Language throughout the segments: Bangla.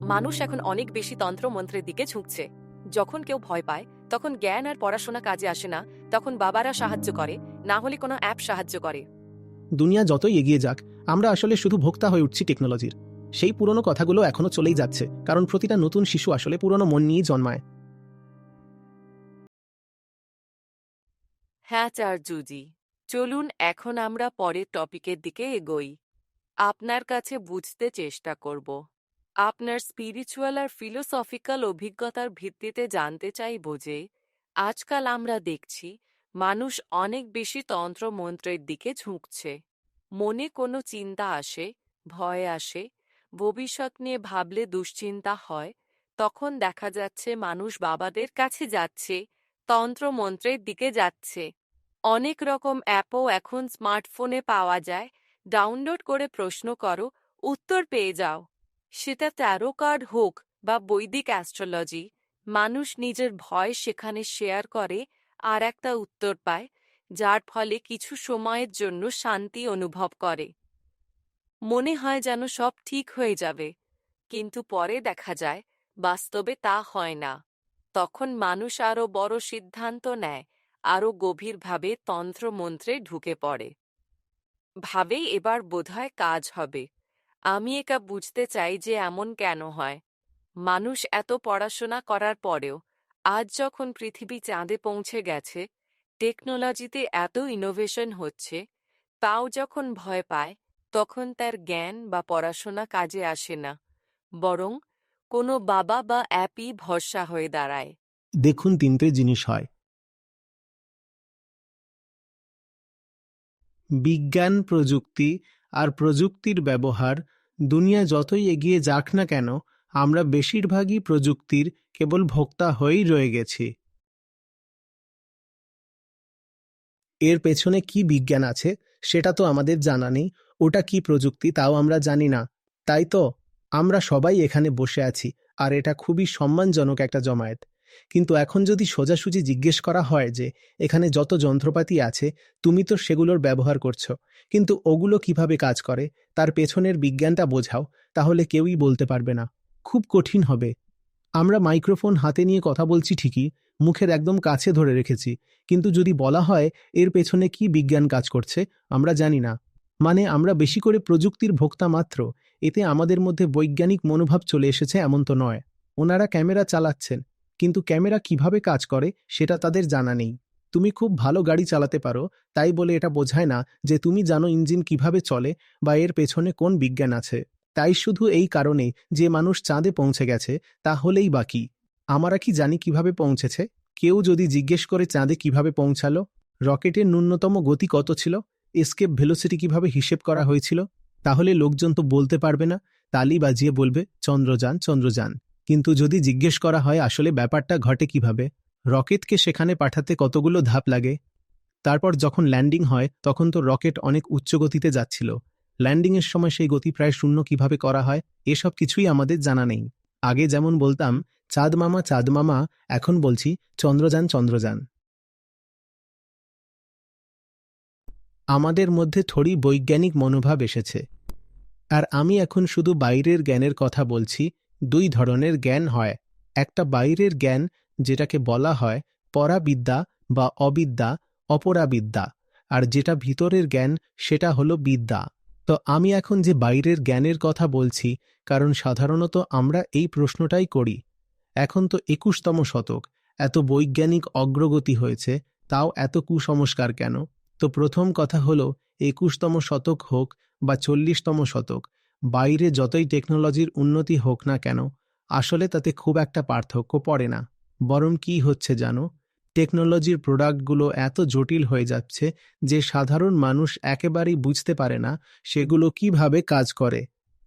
মানুষ এখন অনেক বেশি তন্ত্রমন্ত্রের দিকে ঝুঁকছে। যখন কেউ ভয় পায় তখন জ্ঞান আর পড়াশোনা কাজে আসে না তখন বাবারা সাহায্য করে না হলে কোনো অ্যাপ সাহায্য করে। দুনিয়া যতই এগিয়ে যাক আমরা আসলে শুধু ভোক্তা হয়ে উঠছি টেকনোলজির। সেই পুরনো কথাগুলো এখনও চলেই যাচ্ছে কারণ প্রতিটা নতুন শিশু আসলে পুরনো মন নিয়েই জন্মায়। হ্যাঁ চার্জুজি। চলুন এখন আমরা পরের টপিকের দিকে এগোই। আপনার কাছে বুঝতে চেষ্টা করব। আপনার স্পিরিচুয়াল আর ফিলোসফিক্যাল অভিজ্ঞতার ভিত্তিতে জানতে চাইব যে, আজকাল আমরা দেখছি মানুষ অনেক বেশি তন্ত্রমন্ত্রের দিকে ঝুঁকছে। মনে কোনো চিন্তা আসে, ভয় আসে, ভবিষ্যৎ নিয়ে ভাবলে দুশ্চিন্তা হয়, তখন দেখা যাচ্ছে মানুষ বাবাদের কাছে যাচ্ছে, তন্ত্রমন্ত্রের দিকে যাচ্ছে। অনেক রকম অ্যাপও এখন স্মার্টফোনে পাওয়া যায়। ডাউনলোড করে প্রশ্ন করো, উত্তর পেয়ে যাও। সেটা ট্যারো কার্ড হোক বা বৈদিক অ্যাস্ট্রোলজি, মানুষ নিজের ভয় সেখানে শেয়ার করে আর একটা উত্তর পায়, যার ফলে কিছু সময়ের জন্য শান্তি অনুভব করে। মনে হয় যেন সব ঠিক হয়ে যাবে, কিন্তু পরে দেখা যায়, বাস্তবে তা হয় না। তখন মানুষ আরও বড় সিদ্ধান্ত নেয়, আরও গভীরভাবে তন্ত্রমন্ত্রে ঢুকে পড়ে। ভাবেই এবার বোধহয় কাজ হবে। আমি একা বুঝতে চাই যে এমন কেন হয়। মানুষ এত পড়াশোনা করার পরেও আজ যখন পৃথিবী চাঁদে পৌঁছে গেছে, টেকনোলজিতে এত ইনোভেশন হচ্ছে, তাও যখন ভয় পায়, তখন তার জ্ঞান বা পড়াশোনা কাজে আসে না, বরং কোনো বাবা বা অ্যাপই ভরসা হয়ে দাঁড়ায়। দেখুন তিনটে জিনিস হয়। বিজ্ঞান প্রযুক্তি আর প্রযুক্তির ব্যবহার দুনিয়া যতই এগিয়ে যাক না কেন, আমরা বেশিরভাগই প্রযুক্তির কেবল ভোক্তা হয়েই রয়ে গেছি। এর পেছনে কি বিজ্ঞান আছে, সেটা তো আমাদের জানা নেই, ওটা কি প্রযুক্তি তাও আমরা জানি না। তাই তো, আমরা সবাই এখানে বসে আছি, আর এটা খুবই সম্মানজনক একটা জমায়েত। কিন্তু এখন যদি সোজাসুজি জিজ্ঞেস করা হয় যে, এখানে যত যন্ত্রপাতি আছে, তুমি তো সেগুলোর ব্যবহার করছ, কিন্তু ওগুলো কীভাবে কাজ করে? তার পেছনের বিজ্ঞানটা বোঝাও, তাহলে কেউই বলতে পারবে না। খুব কঠিন হবে। আমরা মাইক্রোফোন হাতে নিয়ে কথা বলছি ঠিকই, মুখের একদম কাছে ধরে রেখেছি, কিন্তু যদি বলা হয়, এর পেছনে কি বিজ্ঞান কাজ করছে? আমরা জানি না। মানে আমরা বেশি করে প্রযুক্তির ভোক্তা মাত্র, এতে আমাদের মধ্যে বৈজ্ঞানিক মনোভাব চলে এসেছে এমন তো নয়। ওনারা ক্যামেরা চালাচ্ছেন কিন্তু ক্যামেরা কীভাবে কাজ করে সেটা তাদের জানা নেই। তুমি খুব ভালো গাড়ি চালাতে পারো, তাই বলে এটা বোঝায় না যে তুমি জানো ইঞ্জিন কীভাবে চলে বা এর পেছনে কোন বিজ্ঞান আছে। তাই শুধু এই কারণে যে মানুষ চাঁদে পৌঁছে গেছে তা হলেই বাকি আমরা কি জানি কীভাবে পৌঁছেছে? কেউ যদি জিজ্ঞেস করে চাঁদে কীভাবে পৌঁছালো? রকেটের ন্যূনতম গতি কত ছিল? এসকেপ ভেলোসিটি কীভাবে হিসেব করা হয়েছিল? তাহলে লোকজন তো বলতে পারবে না। তালি বাজিয়ে বলবে, চন্দ্রযান চন্দ্রযান। কিন্তু যদি জিজ্ঞেস করা হয় আসলে ব্যাপারটা ঘটে কীভাবে, রকেটকে সেখানে পাঠাতে কতগুলো ধাপ লাগে? তারপর যখন ল্যান্ডিং হয়, তখন তো রকেট অনেক উচ্চ গতিতে যাচ্ছিল। ল্যান্ডিংয়ের সময় সেই গতি প্রায় শূন্য কীভাবে করা হয়, এসব কিছুই আমাদের জানা নেই। আগে যেমন বলতাম, চাঁদ মামা চাঁদ মামা, এখন বলছি, চন্দ্রযান চন্দ্রযান। আমাদের মধ্যে থোড়ি বৈজ্ঞানিক মনোভাব এসেছে। আর আমি এখন শুধু বাইরের জ্ঞানের কথা বলছি দুই ধরনের জ্ঞান হয়। একটা বাইরের জ্ঞান, যেটাকে বলা হয় পরাবিদ্যা বা অবিদ্যা, অপরাবিদ্যা। আর যেটা ভিতরের জ্ঞান, সেটা হলো বিদ্যা। তো আমি এখন যে বাইরের জ্ঞানের কথা বলছি, কারণ সাধারণত আমরা এই প্রশ্নটাই করি। এখন তো একুশতম শতক, এত বৈজ্ঞানিক অগ্রগতি হয়েছে, তাও এত কুসংস্কার কেন? তো প্রথম কথা হলো, একুশতম শতক হোক বা চল্লিশতম শতক বাইরে যতই টেকনোলজির উন্নতি হোক না কেন, আসলে তাতে খুব একটা পার্থক্য পড়ে না। বরং কি হচ্ছে জানো? টেকনোলজির প্রোডাক্টগুলো এত জটিল হয়ে যাচ্ছে যে সাধারণ মানুষ একেবারেই বুঝতে পারে না সেগুলো কীভাবে কাজ করে।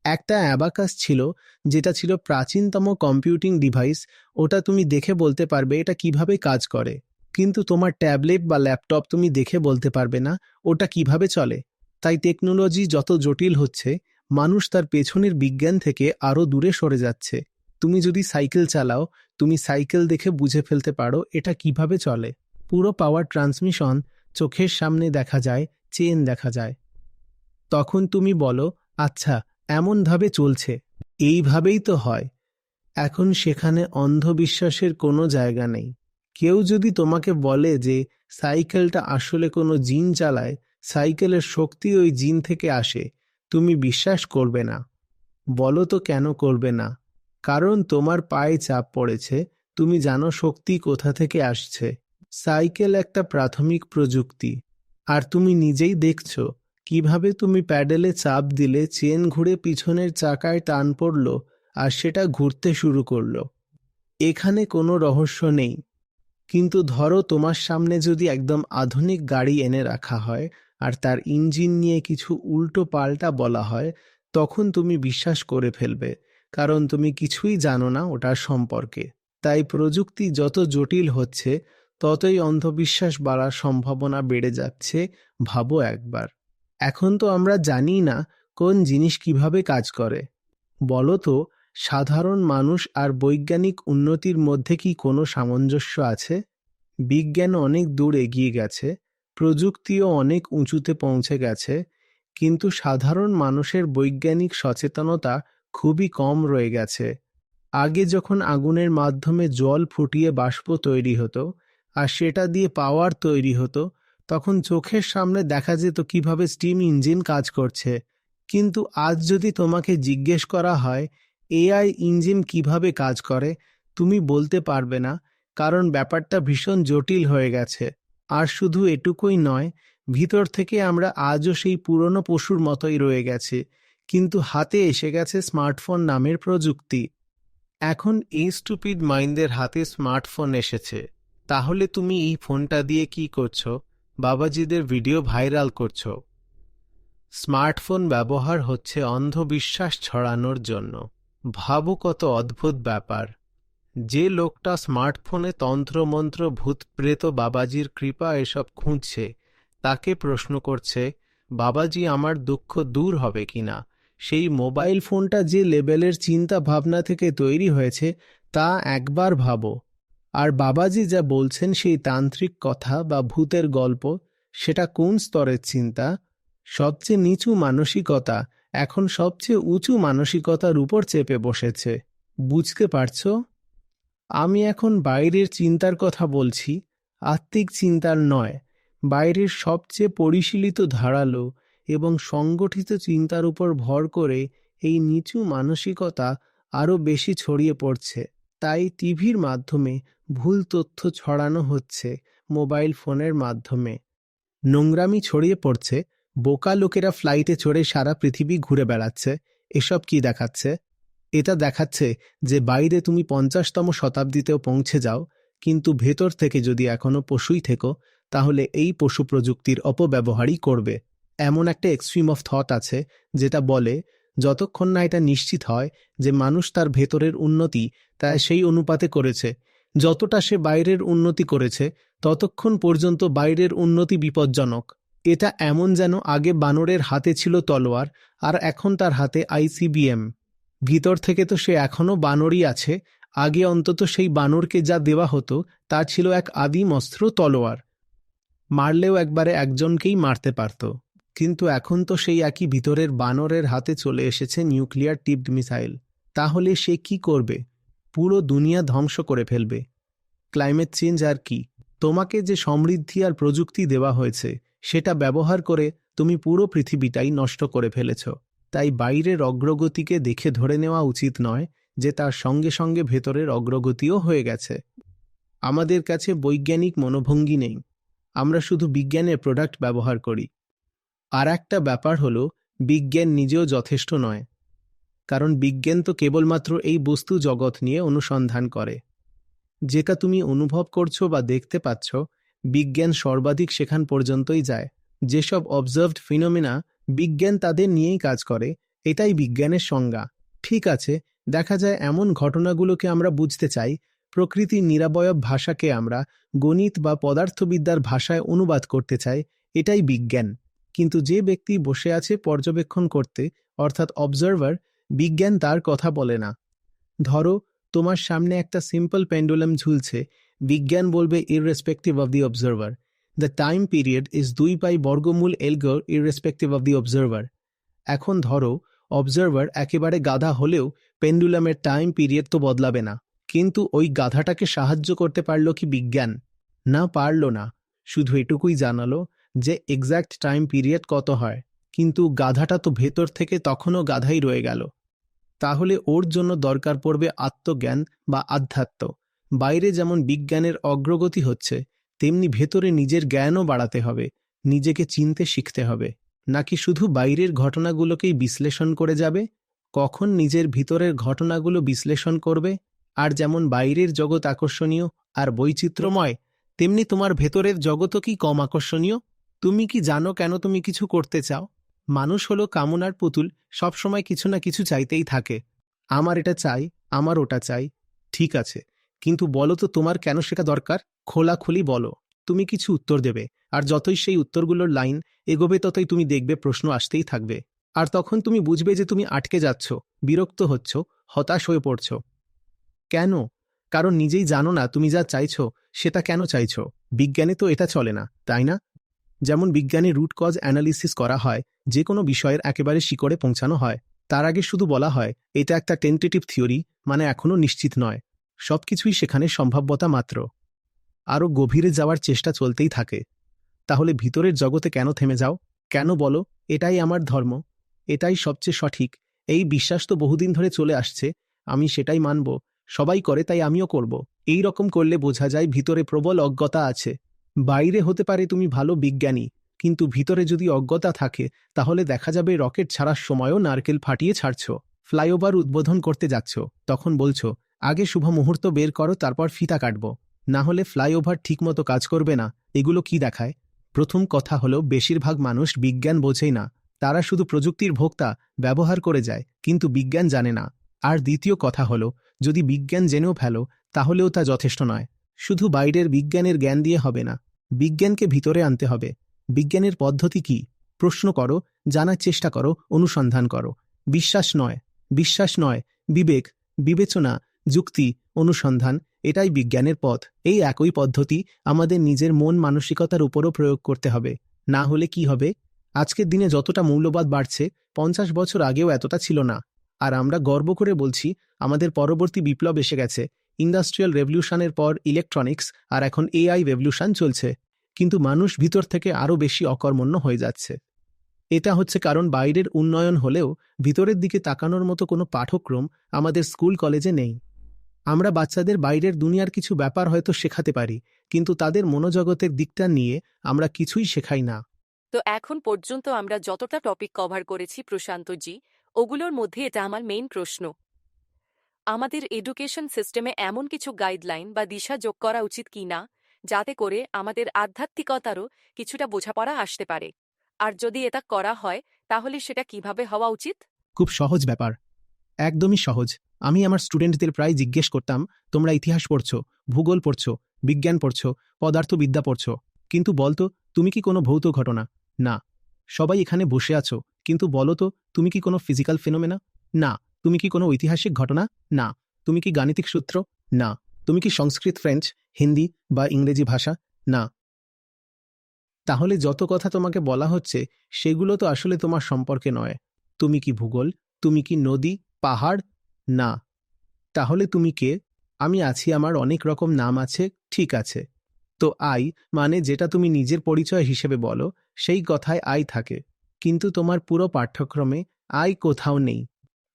একটা অ্যাবাকাস ছিল, যেটা ছিল প্রাচীনতম কম্পিউটিং ডিভাইস ওটা তুমি দেখে বলতে পারবে এটা কীভাবে কাজ করে। কিন্তু তোমার ট্যাবলেট বা ল্যাপটপ তুমি দেখে বলতে পারবে না ওটা কীভাবে চলে। তাই টেকনোলজি যত জটিল হচ্ছে মানুষ তার পেছনের বিজ্ঞান থেকে আরও দূরে সরে যাচ্ছে। তুমি যদি সাইকেল চালাও, তুমি সাইকেল দেখে বুঝে ফেলতে পারো এটা কীভাবে চলে। পুরো পাওয়ার ট্রান্সমিশন চোখের সামনে দেখা যায়, চেন দেখা যায়। তখন তুমি বলো আচ্ছা এমনভাবে চলছে। এইভাবেই তো হয়। এখন সেখানে অন্ধবিশ্বাসের কোনো জায়গা নেই। কেউ যদি তোমাকে বলে যে সাইকেলটা আসলে কোনো জিন চালায়, সাইকেলের শক্তি ওই জিন থেকে আসে তুমি বিশ্বাস করবে না। বলো তো কেন করবে না? কারণ তোমার পায়ে চাপ পড়েছে, তুমি জানো শক্তি কোথা থেকে আসছে। সাইকেল একটা প্রাথমিক প্রযুক্তি। আর তুমি নিজেই দেখছ, কীভাবে তুমি প্যাডেলে চাপ দিলে চেন ঘুরে পিছনের চাকায় টান পড়ল আর সেটা ঘুরতে শুরু করল। এখানে কোনো রহস্য নেই। কিন্তু ধরো তোমার সামনে যদি একদম আধুনিক গাড়ি এনে রাখা হয় আর তার ইঞ্জিন নিয়ে কিছু উল্টো পাল্টা বলা হয়, তখন তুমি বিশ্বাস করে ফেলবে, কারণ তুমি কিছুই জানো না ওটার সম্পর্কে। তাই প্রযুক্তি যত জটিল হচ্ছে, ততই অন্ধবিশ্বাস বাড়ার সম্ভাবনা বেড়ে যাচ্ছে, ভাবো একবার। এখন তো আমরা জানি না কোন জিনিস কীভাবে কাজ করে। বলো তো, সাধারণ মানুষ আর বৈজ্ঞানিক উন্নতির মধ্যে কি কোনো সামঞ্জস্য আছে? বিজ্ঞান অনেক দূর এগিয়ে গেছে প্রযুক্তিও অনেক উঁচুতে পৌঁছে গেছে, কিন্তু সাধারণ মানুষের বৈজ্ঞানিক সচেতনতা খুবই কম রয়ে গেছে। আগে যখন আগুনের মাধ্যমে জল ফুটিয়ে বাষ্প তৈরি হতো আর সেটা দিয়ে পাওয়ার তৈরি হতো, তখন চোখের সামনে দেখা যেত কীভাবে স্টিম ইঞ্জিন কাজ করছে। কিন্তু আজ যদি তোমাকে জিজ্ঞেস করা হয় এআই ইঞ্জিন কীভাবে কাজ করে, তুমি বলতে পারবে না, কারণ ব্যাপারটা ভীষণ জটিল হয়ে গেছে। আর শুধু এটুকুই নয়, ভিতর থেকে আমরা আজও সেই পুরনো পশুর মতোই রয়ে গেছে, কিন্তু হাতে এসে গেছে স্মার্টফোন নামের প্রযুক্তি। এখন এই স্টুপিড মাইন্ডের হাতে স্মার্টফোন এসেছে। তাহলে তুমি এই ফোনটা দিয়ে কি করছ? বাবাজিদের ভিডিও ভাইরাল করছ। স্মার্টফোন ব্যবহার হচ্ছে অন্ধবিশ্বাস ছড়ানোর জন্য। ভাবো কত অদ্ভুত ব্যাপার। যে লোকটা স্মার্টফোনে তন্ত্রমন্ত্র ভূতপ্রেত বাবাজির কৃপা এসব খুঁজছে, তাকে প্রশ্ন করছে, বাবাজি, আমার দুঃখ দূর হবে কিনা সেই মোবাইল ফোনটা যে লেভেলের চিন্তা ভাবনা থেকে তৈরি হয়েছে, তা একবার ভাবো। আর বাবাজি যা বলছেন সেই তান্ত্রিক কথা বা ভূতের গল্প, সেটা কোন স্তরের চিন্তা? সবচেয়ে নিচু মানসিকতা এখন সবচেয়ে উঁচু মানসিকতার উপর চেপে বসেছে। বুঝতে পারছ? আমি এখন বাইরের চিন্তার কথা বলছি, আত্মিক চিন্তার নয়, বাইরের সবচেয়ে পরিশীলিত ধারালো এবং সংগঠিত চিন্তার উপর ভর করে এই নিচু মানসিকতা আরও বেশি ছড়িয়ে পড়ছে। তাই টিভির মাধ্যমে ভুল তথ্য ছড়ানো হচ্ছে মোবাইল ফোনের মাধ্যমে। নোংরামি ছড়িয়ে পড়ছে, বোকা লোকেরা ফ্লাইটে চড়ে সারা পৃথিবী ঘুরে বেড়াচ্ছে, এসব কি দেখাচ্ছে? এটা দেখাচ্ছে যে বাইরে তুমি পঞ্চাশতম শতাব্দীতেও পৌঁছে যাও, কিন্তু ভেতর থেকে যদি এখনও পশুই থেকো, তাহলে এই পশু প্রযুক্তির অপব্যবহারই করবে। এমন একটা এক্সট্রিম অফ থট আছে, যেটা বলে, যতক্ষণ না এটা নিশ্চিত হয় যে মানুষ তার ভেতরের উন্নতি তা সেই অনুপাতে করেছে। যতটা সে বাইরের উন্নতি করেছে, ততক্ষণ পর্যন্ত বাইরের উন্নতি বিপজ্জনক। এটা এমন যেন আগে বানরের হাতে ছিল তলোয়ার, আর এখন তার হাতে আইসিবিএম ভিতর থেকে তো সে এখনও বানরই আছে, আগে অন্তত সেই বানরকে যা দেওয়া হতো, তা ছিল এক আদিম অস্ত্র তলোয়ার। মারলেও একবারে একজনকেই মারতে পারত। কিন্তু এখন তো সেই একই ভিতরের বানরের হাতে চলে এসেছে নিউক্লিয়ার টিপড মিসাইল। তাহলে সে কি করবে? পুরো দুনিয়া ধ্বংস করে ফেলবে। ক্লাইমেট চেঞ্জ আর কি? তোমাকে যে সমৃদ্ধি আর প্রযুক্তি দেওয়া হয়েছে, সেটা ব্যবহার করে তুমি পুরো পৃথিবীটাই নষ্ট করে ফেলেছ। তাই বাইরের অগ্রগতিকে দেখে ধরে নেওয়া উচিত নয় যে তার সঙ্গে সঙ্গে ভেতরের অগ্রগতিও হয়ে গেছে। আমাদের কাছে বৈজ্ঞানিক মনোভঙ্গি নেই। আমরা শুধু বিজ্ঞানের প্রোডাক্ট ব্যবহার করি। আর একটা ব্যাপার হলো, বিজ্ঞান নিজেও যথেষ্ট নয়। কারণ বিজ্ঞান তো কেবলমাত্র এই বস্তু জগৎ নিয়ে অনুসন্ধান করে। যেটা তুমি অনুভব করছ বা দেখতে পাচ্ছ, বিজ্ঞান সর্বাধিক সেখান পর্যন্তই যায়। যেসব অবজার্ভড ফিনোমিনা বিজ্ঞান তাদের নিয়েই কাজ করে, এটাই বিজ্ঞানের সংজ্ঞা। ঠিক আছে, দেখা যায় এমন ঘটনাগুলোকে আমরা বুঝতে চাই, প্রকৃতির নিরাবয়ব ভাষাকে আমরা গণিত বা পদার্থবিদ্যার ভাষায় অনুবাদ করতে চাই, এটাই বিজ্ঞান। কিন্তু যে ব্যক্তি বসে আছে পর্যবেক্ষণ করতে, অর্থাৎ অবজারভার বিজ্ঞান তার কথা বলে না। ধরো, তোমার সামনে একটা সিম্পল পেন্ডুলাম ঝুলছে, বিজ্ঞান বলবে irrespective of the observer the time period is দুই পাই বর্গমূল এলগর ইররেসপেক্টিভ অব দি অবজারভার এখন ধরো অবজারভার একেবারে গাধা হলেও পেন্ডুলামের টাইম পিরিয়ড তো বদলাবে না। কিন্তু ওই গাধাটাকে সাহায্য করতে পারল কি বিজ্ঞান? না পারল না। শুধু এটুকুই জানালো যে এক্স্যাক্ট টাইম পিরিয়ড কত হয়। কিন্তু গাধাটা তো ভেতর থেকে তখনও গাধাই রয়ে গেল। তাহলে ওর জন্য দরকার পড়বে আত্মজ্ঞান বা আধ্যাত্ম। বাইরে যেমন বিজ্ঞানের অগ্রগতি হচ্ছে তেমনি ভেতরে নিজের জ্ঞানও বাড়াতে হবে, নিজেকে চিনতে শিখতে হবে। নাকি শুধু বাইরের ঘটনাগুলোকেই বিশ্লেষণ করে যাবে? কখন নিজের ভিতরের ঘটনাগুলো বিশ্লেষণ করবে? আর যেমন বাইরের জগৎ আকর্ষণীয় আর বৈচিত্র্যময়, তেমনি তোমার ভেতরের জগৎও কি কম আকর্ষণীয়? তুমি কি জানো কেন তুমি কিছু করতে চাও? মানুষ হলো কামনার পুতুল, সবসময় কিছু না কিছু চাইতেই থাকে। আমার এটা চাই, আমার ওটা চাই, ঠিক আছে। কিন্তু বলো তো তোমার কেন শেখা দরকার? খোলাখুলি বলো। তুমি কিছু উত্তর দেবে, আর যতই সেই উত্তরগুলোর লাইন এগোবে ততই তুমি দেখবে প্রশ্ন আসতেই থাকবে। আর তখন তুমি বুঝবে যে তুমি আটকে যাচ্ছ, বিরক্ত হচ্ছ, হতাশ হয়ে পড়ছ। কেন? কারণ নিজেই জানো না তুমি যা চাইছ, সেটা কেন চাইছ। বিজ্ঞানে তো এটা চলে না, তাই না? যেমন বিজ্ঞানে রুট কজ অ্যানালিসিস করা হয়, যে কোনো বিষয়ের একেবারে শিকড়ে পৌঁছানো হয়। তার আগে শুধু বলা হয়, এটা একটা টেন্টেটিভ থিওরি মানে এখনও নিশ্চিত নয়। সবকিছুই সেখানে সম্ভাব্যতা মাত্র। আরও গভীরে যাওয়ার চেষ্টা চলতেই থাকে। তাহলে ভিতরের জগতে কেন থেমে যাও? কেন বলো, এটাই আমার ধর্ম। এটাই সবচেয়ে সঠিক। এই বিশ্বাস তো বহুদিন ধরে চলে আসছে, আমি সেটাই মানব। সবাই করে তাই আমিও করব। এই রকম করলে বোঝা যায় ভিতরে প্রবল অজ্ঞতা আছে। বাইরে হতে পারে তুমি ভালো বিজ্ঞানী, কিন্তু ভিতরে যদি অজ্ঞতা থাকে, তাহলে দেখা যাবে রকেট ছাড়ার সময়ও নারকেল ফাটিয়ে ছাড়ছ। ফ্লাইওভার উদ্বোধন করতে যাচ্ছ, তখন বলছো আগে শুভ মুহূর্ত বের করো, তারপর ফিতা কাটব। না হলে ফ্লাইওভার ঠিকমতো কাজ করবে না। এগুলো কি দেখায়? প্রথম কথা হলো, বেশিরভাগ মানুষ বিজ্ঞান বোঝেই না। তারা শুধু প্রযুক্তির ভোক্তা, ব্যবহার করে যায়, কিন্তু বিজ্ঞান জানে না। আর দ্বিতীয় কথা হলো, যদি বিজ্ঞান জেনেও ফেলো, তাহলেও তা যথেষ্ট নয়। শুধু বাইরের বিজ্ঞানের জ্ঞান দিয়ে হবে না, বিজ্ঞানকে ভিতরে আনতে হবে। বিজ্ঞানের পদ্ধতি কি? প্রশ্ন করো, জানার চেষ্টা করো, অনুসন্ধান করো। বিশ্বাস নয় বিশ্বাস নয়, বিবেক, বিবেচনা যুক্তি, অনুসন্ধান, এটাই বিজ্ঞানের পথ। এই একই পদ্ধতি আমাদের নিজের মন মানসিকতার উপরও প্রয়োগ করতে হবে। না হলে কি হবে? আজকের দিনে যতটা মূল্যবাদ বাড়ছে, পঞ্চাশ বছর আগেও এতটা ছিল না। আর আমরা গর্ব করে বলছি, আমাদের পরবর্তী বিপ্লব এসে গেছে। ইন্ডাস্ট্রিয়াল রেভলিউশনের পর ইলেকট্রনিক্স, আর এখন এআই রেভলিউশন চলছে। কিন্তু মানুষ ভিতর থেকে আরও বেশি অকর্মণ্য হয়ে যাচ্ছে। এটা হচ্ছে কারণ বাইরের উন্নয়ন হলেও ভিতরের দিকে তাকানোর মতো কোনো পাঠক্রম আমাদের স্কুল কলেজে নেই। আমরা বাচ্চাদের বাইরের দুনিয়ার কিছু ব্যাপার হয়তো শেখাতে পারি কিন্তু তাদের মনোজগতের দিকটা নিয়ে আমরা কিছুই শেখাই না। তো এখন পর্যন্ত আমরা যতটা টপিক কভার করেছি প্রশান্তজি ওগুলোর মধ্যে এটা আমার মেইন প্রশ্ন। আমাদের এডুকেশন সিস্টেমে এমন কিছু গাইডলাইন বা দিশা যোগ করা উচিত কি না যাতে করে আমাদের আধ্যাত্মিকতারও কিছুটা বোঝাপড়া আসতে পারে। আর যদি এটা করা হয় তাহলে সেটা কীভাবে হওয়া উচিত? খুব সহজ ব্যাপার। একদমই সহজ। আমি আমার স্টুডেন্টদের প্রায় জিজ্ঞেস করতাম, তোমরা ইতিহাস পড়ছো, ভূগোল পড়ছো, বিজ্ঞান পড়ছো, পদার্থবিদ্যা পড়ছো, কিন্তু বলতো, তুমি কি কোনো ভৌত ঘটনা? না। সবাই এখানে বসে আছো, কিন্তু বলো তো, তুমি কি কোনো ফিজিক্যাল ফেনোমেনা না। তুমি কি কোনো ঐতিহাসিক ঘটনা? না। তুমি কি গাণিতিক সূত্র? না। তুমি কি সংস্কৃত, ফ্রেঞ্চ, হিন্দি বা ইংরেজি ভাষা? না। তাহলে যত কথা তোমাকে বলা হচ্ছে, সেগুলো তো আসলে তোমার সম্পর্কে নয়। তুমি কি ভূগোল? তুমি কি নদী? পাহাড়? না। তাহলে তুমি কে? আমি আছি, আমার অনেক রকম নাম আছে, ঠিক আছে। তো আই মানে যেটা তুমি নিজের পরিচয় হিসেবে বলো, সেই কথায় আই থাকে। কিন্তু তোমার পুরো পাঠ্যক্রমে আই কোথাও নেই।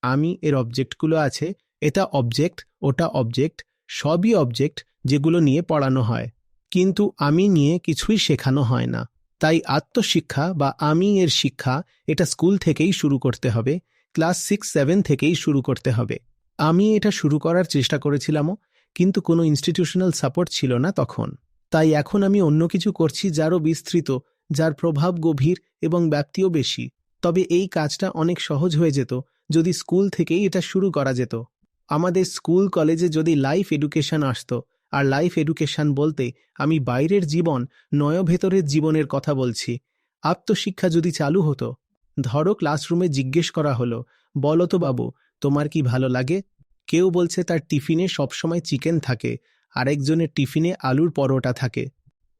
আমি এর অবজেক্টগুলো আছে, এটা অবজেক্ট ওটা অবজেক্ট সবই অবজেক্ট যেগুলো নিয়ে পড়ানো হয়। কিন্তু আমি নিয়ে কিছুই শেখানো হয় না। তাই আত্মশিক্ষা বা আমি এর শিক্ষা এটা স্কুল থেকেই শুরু করতে হবে। ক্লাস সিক্স, সেভেন থেকেই শুরু করতে হবে। আমি এটা শুরু করার চেষ্টা করেছিলামও, কিন্তু কোনো ইনস্টিটিউশনাল সাপোর্ট ছিল না তখন। তাই এখন আমি অন্য কিছু করছি যারও বিস্তৃত, যার প্রভাব গভীর এবং ব্যাপ্তিও বেশি। তবে এই কাজটা অনেক সহজ হয়ে যেত, যদি স্কুল থেকেই এটা শুরু করা যেত। আমাদের স্কুল, কলেজে যদি লাইফ এডুকেশন আসতো, আর লাইফ এডুকেশন বলতে আমি বাইরের জীবন নয় ভেতরের জীবনের কথা বলছি। আত্মশিক্ষা যদি চালু হতো ধরো ক্লাসরুমে জিজ্ঞেস করা হলো, বলো তো বাবু, তোমার কি ভালো লাগে? কেউ বলছে, তার টিফিনে সবসময় চিকেন থাকে, আরেকজনের টিফিনে আলুর পরোটা থাকে।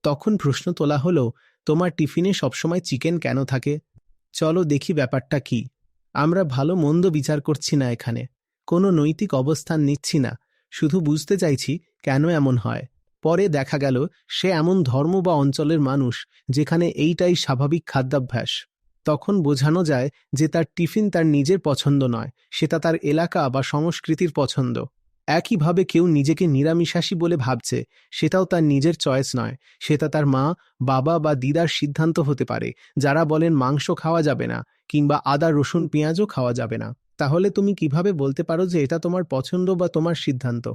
তখন প্রশ্ন তোলা হলো, তোমার টিফিনে সবসময় চিকেন কেন থাকে? চলো দেখি ব্যাপারটা কি। আমরা ভালো মন্দ বিচার করছি না এখানে। কোনো নৈতিক অবস্থান নিচ্ছি না। শুধু বুঝতে চাইছি কেন এমন হয়। পরে দেখা গেল, সে এমন ধর্ম বা অঞ্চলের মানুষ, যেখানে এইটাই স্বাভাবিক খাদ্যাভ্যাস। তখন বোঝানো যায় যে তার টিফিন তার নিজের পছন্দ নয় সেটা তার এলাকা বা সংস্কৃতির পছন্দ। একইভাবে কেউ নিজেকে নিরামিষাসী বলে ভাবছে, সেটাও তার নিজের চয়েস নয় সেটা তার মা, বাবা বা দিদার সিদ্ধান্ত হতে পারে, যারা বলেন মাংস খাওয়া যাবে না, কিংবা আদা, রসুন, পেঁয়াজও খাওয়া যাবে না। তাহলে তুমি কীভাবে বলতে পারো যে এটা তোমার পছন্দ বা তোমার সিদ্ধান্ত?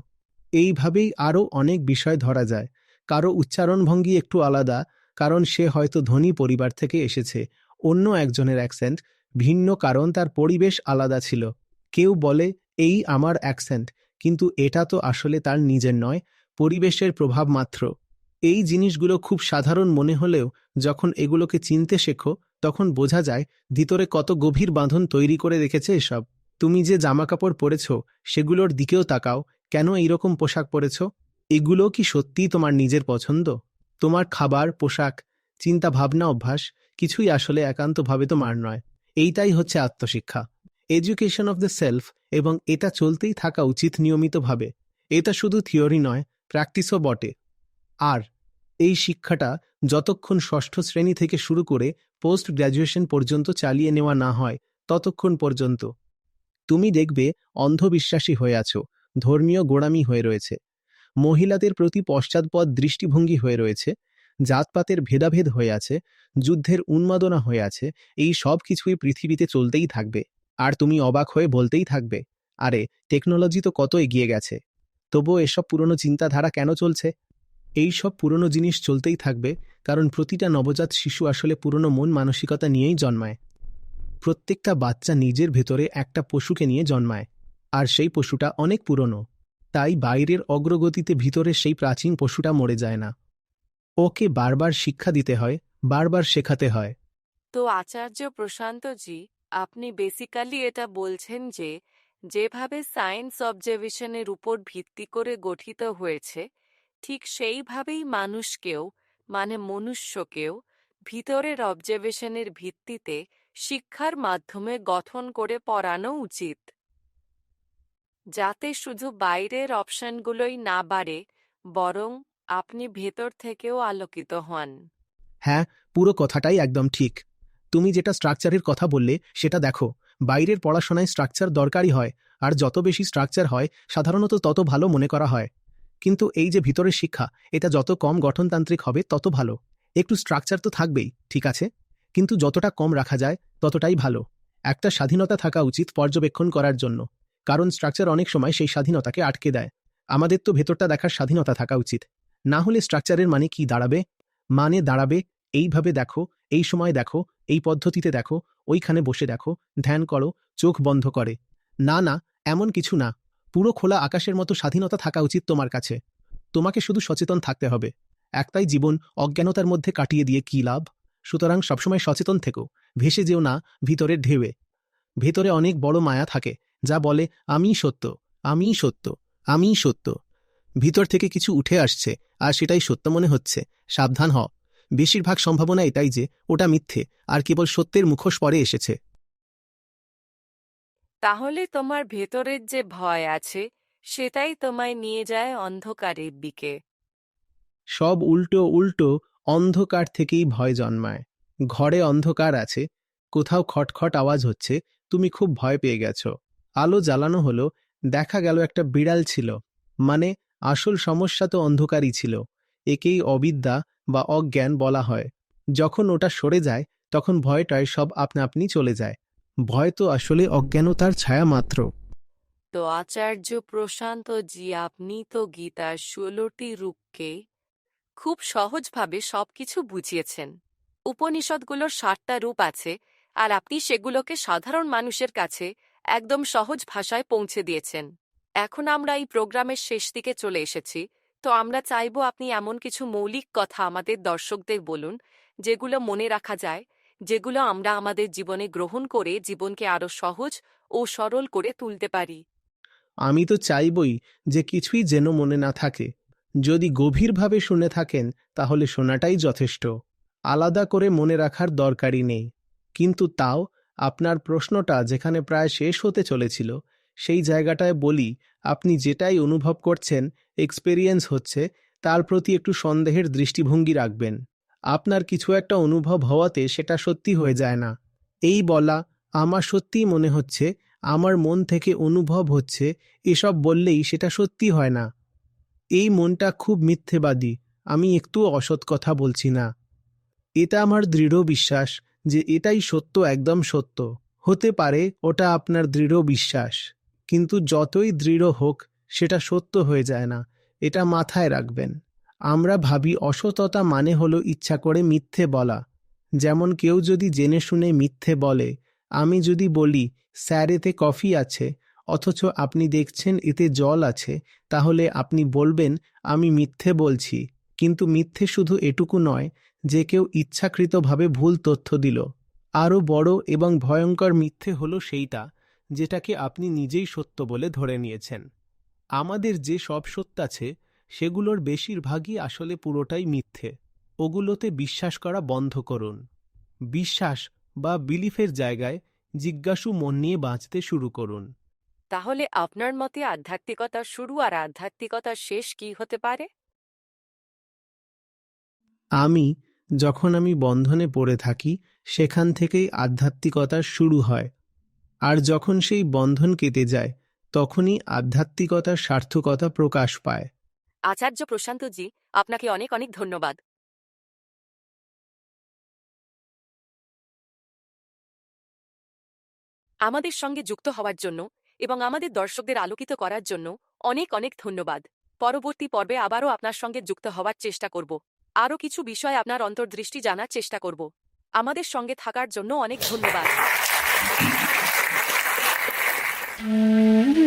এইভাবেই আরও অনেক বিষয় ধরা যায়। কারও উচ্চারণভঙ্গি একটু আলাদা, কারণ সে হয়তো ধনী পরিবার থেকে এসেছে অন্য একজনের অ্যাকসেন্ট, ভিন্ন কারণ তার পরিবেশ আলাদা ছিল। কেউ বলে, এই আমার অ্যাকসেন্ট। কিন্তু এটা তো আসলে তার নিজের নয়, পরিবেশের প্রভাব মাত্র। এই জিনিসগুলো খুব সাধারণ মনে হলেও যখন এগুলোকে চিনতে শেখো, তখন বোঝা যায় ভিতরে কত গভীর বাঁধন তৈরি করে রেখেছে এসব। তুমি যে জামাকাপড় পরেছ, সেগুলোর দিকেও তাকাও, কেন এইরকম পোশাক পরেছ? এগুলো কি সত্যিই তোমার নিজের পছন্দ? তোমার খাবার, পোশাক চিন্তা ভাবনা অভ্যাস কিছুই আসলে একান্তভাবে তোমার নয়। এইটাই হচ্ছে আত্মশিক্ষা। এডুকেশন অফ দ্য সেলফ এবং এটা চলতেই থাকা উচিত নিয়মিতভাবে। এটা শুধু থিওরি নয় প্র্যাকটিসও বটে। আর এই শিক্ষাটা যতক্ষণ ষষ্ঠ শ্রেণি থেকে শুরু করে পোস্ট গ্র্যাজুয়েশন পর্যন্ত চালিয়ে নেওয়া না হয়, ততক্ষণ পর্যন্ত। তুমি দেখবে অন্ধবিশ্বাসী হয়ে আছো, ধর্মীয় গোড়ামি হয়ে রয়েছে। মহিলাদের প্রতি পশ্চাৎপদ দৃষ্টিভঙ্গি হয়ে রয়েছে জাতপাতের ভেদাভেদ হয়ে আছে, যুদ্ধের উন্মাদনা হয়ে আছে, এই সব কিছুই পৃথিবীতে চলতেই থাকবে। আর তুমি অবাক হয়ে বলতেই থাকবে, আরে, টেকনোলজি তো কত এগিয়ে গেছে। তবুও এসব পুরনো চিন্তাধারা কেন চলছে? এই সব পুরনো জিনিস চলতেই থাকবে, কারণ প্রতিটা নবজাত শিশু আসলে পুরনো মন মানসিকতা নিয়েই জন্মায়। প্রত্যেকটা বাচ্চা নিজের ভেতরে একটা পশুকে নিয়ে জন্মায়, আর সেই পশুটা অনেক পুরনো। তাই বাইরের অগ্রগতিতে ভিতরে সেই প্রাচীন পশুটা মরে যায় না। ওকে বারবার শিক্ষা দিতে হয়, বারবার শেখাতে হয়। তো আচার্য প্রশান্তজি, আপনি বেসিক্যালি এটা বলছেন যে, যেভাবে সায়েন্স অবজারভেশনের উপর ভিত্তি করে গঠিত হয়েছে, ঠিক সেইভাবেই মানুষকেও মানে মনুষ্যকেও, ভিতরের অবজারভেশনের ভিত্তিতে শিক্ষার মাধ্যমে গঠন করে পড়ানো উচিত। যাতে শুধু বাইরের অপশনগুলোই না বাড়ে, বরং আপনি ভেতর থেকেও আলোকিত হন। হ্যাঁ পুরো কথাটাই একদম ঠিক। তুমি যেটা স্ট্রাকচারের কথা বললে, সেটা দেখো। বাইরের পড়াশোনায় স্ট্রাকচার দরকারই হয়, আর যত বেশি স্ট্রাকচার হয়, সাধারণত তত ভালো মনে করা হয়। কিন্তু এই যে ভিতরের শিক্ষা, এটা যত কম গঠনতান্ত্রিক হবে, তত ভালো। একটু স্ট্রাকচার তো থাকবেই, ঠিক আছে? কিন্তু যতটা কম রাখা যায়, ততটাই ভালো। একটা স্বাধীনতা থাকা উচিত পর্যবেক্ষণ করার জন্য। কারণ স্ট্রাকচার অনেক সময় সেই স্বাধীনতাকে আটকে দেয়। আমাদের তো ভেতরটা দেখার স্বাধীনতা থাকা উচিত। না হলে স্ট্রাকচারের মানে কি দাঁড়াবে? মানে দাঁড়াবে, এইভাবে দেখো, এই সময় দেখো, এই পদ্ধতিতে দেখো, ওইখানে বসে দেখো, ধ্যান করো, চোখ বন্ধ করে। না না, এমন কিছু না। পুরো খোলা আকাশের মতো স্বাধীনতা থাকা উচিত তোমার কাছে। তোমাকে শুধু সচেতন থাকতে হবে। একটাই জীবন অজ্ঞানতার মধ্যে কাটিয়ে দিয়ে কি লাভ? সুতরাং সবসময় সচেতন থেকো। ভেসে যেও না ভিতরের ঢেউয়ে। ভেতরে অনেক বড় মায়া থাকে, যা বলে, আমিই সত্য আমিই সত্য আমিই সত্য। ভিতর থেকে কিছু উঠে আসছে আর সেটাই সত্য মনে হচ্ছে। সাবধান হ বেশিরভাগ সম্ভাবনা এটাই যে ওটা মিথ্যে আর কেবল সত্যের মুখোশ পরে এসেছে। তাহলে তোমার ভেতরের যে ভয় আছে সেটাই তোমায় নিয়ে যায় অন্ধকারের দিকে। সব উল্টো উল্টো অন্ধকার থেকেই ভয় জন্মায়। ঘরে অন্ধকার আছে কোথাও খটখট আওয়াজ হচ্ছে তুমি খুব ভয় পেয়ে গেছ। আলো জ্বালানো হলো দেখা গেল একটা বিড়াল ছিল। মানে আসল সমস্যা তো অন্ধকারই ছিল, একেই অবিদ্যা বা অজ্ঞান বলা হয়। যখন ওটা সরে যায়, তখন ভয়টায় সব আপনা আপনি চলে যায়। ভয় তো আসলে অজ্ঞানতার ছায়া মাত্র। তো আচার্য প্রশান্ত জি, আপনি তো গীতার ষোলোটি রূপকে খুব সহজভাবে সবকিছু বুঝিয়েছেন। উপনিষদগুলোর ষাটটা রূপ আছে আর আপনি সেগুলোকে সাধারণ মানুষের কাছে একদম সহজ ভাষায় পৌঁছে দিয়েছেন। এখন আমরা এই প্রোগ্রামের শেষ দিকে চলে এসেছি, তো আমরা চাইব আপনি এমন কিছু মৌলিক কথা আমাদের দর্শকদের বলুন, যেগুলো মনে রাখা যায়, যেগুলো আমরা আমাদের জীবনে গ্রহণ করে জীবনকে আরও সহজ ও সরল করে তুলতে পারি। আমি তো চাইবই যে কিছুই যেন মনে না থাকে। যদি গভীরভাবে শুনে থাকেন, তাহলে শোনাটাই যথেষ্ট। আলাদা করে মনে রাখার দরকারই নেই। কিন্তু তাও আপনার প্রশ্নটা যেখানে প্রায় শেষ হতে চলেছিল, সেই জায়গাটায় বলি আপনি যেটাই অনুভব করছেন এক্সপেরিয়েন্স হচ্ছে, তার প্রতি একটু সন্দেহের দৃষ্টিভঙ্গি রাখবেন। আপনার কিছু একটা অনুভব হওয়াতে সেটা সত্যি হয়ে যায় না। এই বলা আমার সত্যিই মনে হচ্ছে, আমার মন থেকে অনুভব হচ্ছে, এসব বললেই সেটা সত্যি হয় না। এই মনটা খুব মিথ্যেবাদী, আমি একটু অসৎ কথা বলছি না। এটা আমার দৃঢ় বিশ্বাস যে এটাই সত্য একদম সত্য। হতে পারে ওটা আপনার দৃঢ় বিশ্বাস। কিন্তু যতই দৃঢ় হোক, সেটা সত্য হয়ে যায় না। এটা মাথায় রাখবেন। আমরা ভাবি অসততা মানে হলো ইচ্ছা করে মিথ্যে বলা। যেমন কেউ যদি জেনে শুনে মিথ্যে বলে, আমি যদি বলি, স্যার, এতে কফি আছে, অথচ আপনি দেখছেন এতে জল আছে, তাহলে আপনি বলবেন, আমি মিথ্যে বলছি কিন্তু মিথ্যে শুধু এটুকু নয়, যে কেউ ইচ্ছাকৃতভাবে ভুল তথ্য দিল। আরও বড় এবং ভয়ঙ্কর মিথ্যে হলো সেইটা। যেটাকে আপনি নিজেই সত্য বলে ধরে নিয়েছেন। আমাদের যে সব সত্য আছে সেগুলোর বেশিরভাগই আসলে পুরোটাই মিথ্যে। ওগুলোতে বিশ্বাস করা বন্ধ করুন। বিশ্বাস বা বিলিফের জায়গায় জিজ্ঞাসু মন নিয়ে বাঁচতে শুরু করুন। তাহলে আপনার মতে আধ্যাত্মিকতার শুরু আর আধ্যাত্মিকতার শেষ কি হতে পারে? আমি যখন আমি বন্ধনে পড়ে থাকি সেখান থেকেই আধ্যাত্মিকতার শুরু হয়। আর যখন সেই বন্ধন কেটে যায়, তখনই আধ্যাত্মিকতার সার্থকতা প্রকাশ পায়। আচার্য প্রশান্তজি, আপনাকে অনেক অনেক ধন্যবাদ। আমাদের সঙ্গে যুক্ত হওয়ার জন্য এবং আমাদের দর্শকদের আলোকিত করার জন্য অনেক অনেক ধন্যবাদ। পরবর্তী পর্বে আবারও আপনার সঙ্গে যুক্ত হওয়ার চেষ্টা করব। আরও কিছু বিষয় আপনার অন্তর্দৃষ্টি জানার চেষ্টা করব। আমাদের সঙ্গে থাকার জন্য অনেক ধন্যবাদ। Mm-hmm.